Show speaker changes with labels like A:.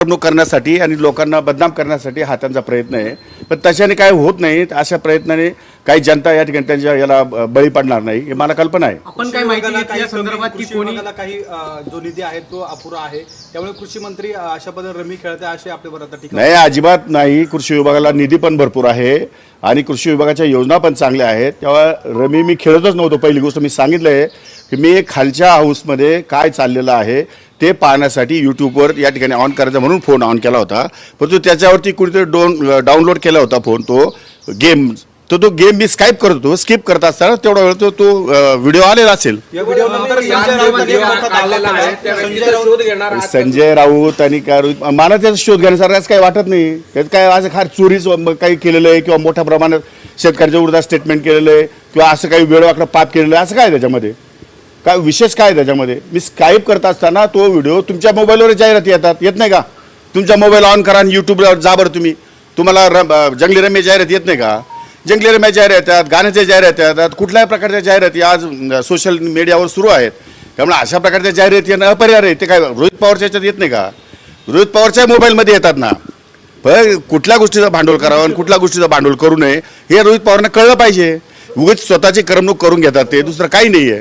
A: फसवणूक करण्यासाठी आणि लोकांना बदनाम करण्यासाठी हा त्यांचा प्रयत्न आहे. पण तशाने काय होत नाही अशा प्रयत्नाने काही जनता या ठिकाणी त्यांच्या याला बळी पडणार नाही हे मला कल्पना आहे.
B: आपण काय माहिती घेतली या संदर्भात की कोणी
C: काही अ, जो निधी आहे तो अपुरा आहे. त्यामुळे कृषी मंत्री अ, अशा पद्धतीने रमी खेळते असे आपल्यावर आता टीका
A: नाही अजिबात नाही. कृषी विभागाला निधी पण भरपूर आहे. आणि कृषी विभागाच्या योजना पण चांगल्या आहेत. तेव्हा रमी मी खेळतच नव्हतो. पहिली गोष्ट मी सांगितलं आहे की मी खालच्या हाऊसमध्ये काय चाललेलं आहे ते पाहण्यासाठी यूट्यूबवर या ठिकाणी ऑन करायचा म्हणून फोन ऑन केला होता. परंतु त्याच्यावरती कुणीतरी डोन डाउनलोड केला होता फोन तो. गेम तर तो गेम मी स्काईप करत होतो स्किप करत असताना तेवढा वेळ तो तो व्हिडिओ आलेला असेल.
C: संजय राऊत
A: आणि काय मला त्याचा शोध घेण्यासारखं असं काही वाटत नाही. त्यात काय असं फार चोरीच काही केलेलं आहे किंवा मोठ्या प्रमाणात शेतकऱ्याच्या विरोधात स्टेटमेंट केलेलं आहे किंवा असं काही वेळवाकडं पाप केलेलं आहे असं काय त्याच्यामध्ये? काय विशेष काय आहे त्याच्यामध्ये? मी स्काईप करत असताना तो व्हिडिओ तुमच्या मोबाईलवर जाहिराती येतात. येत नाही का? तुमचा मोबाईल ऑन करा आणि यूट्यूबवर जा बरं तुम्ही. तुम्हाला रम अं, जंगली रम्य जाहिरात येत नाही का? जंगली रम्य जाहिरात येतात गाण्याच्या जाहिराती येतात कुठल्याही प्रकारच्या जाहिराती आज सोशल मीडियावर सुरू आहेत. त्यामुळे अशा प्रकारच्या जाहिराती यांना अपरिहार्य आहे ते काय रोहित पवारच्या याच्यात येत नाही का? रोहित पवारच्या मोबाईलमध्ये येतात ना. पण कुठल्या गोष्टीचं भांडवल करावं आणि कुठल्या गोष्टीचं भांडवल करू नये हे रोहित पवारांना कळलं पाहिजे. उगीच स्वतःची करमणूक करून घेतात ते दुसरं काही नाही आहे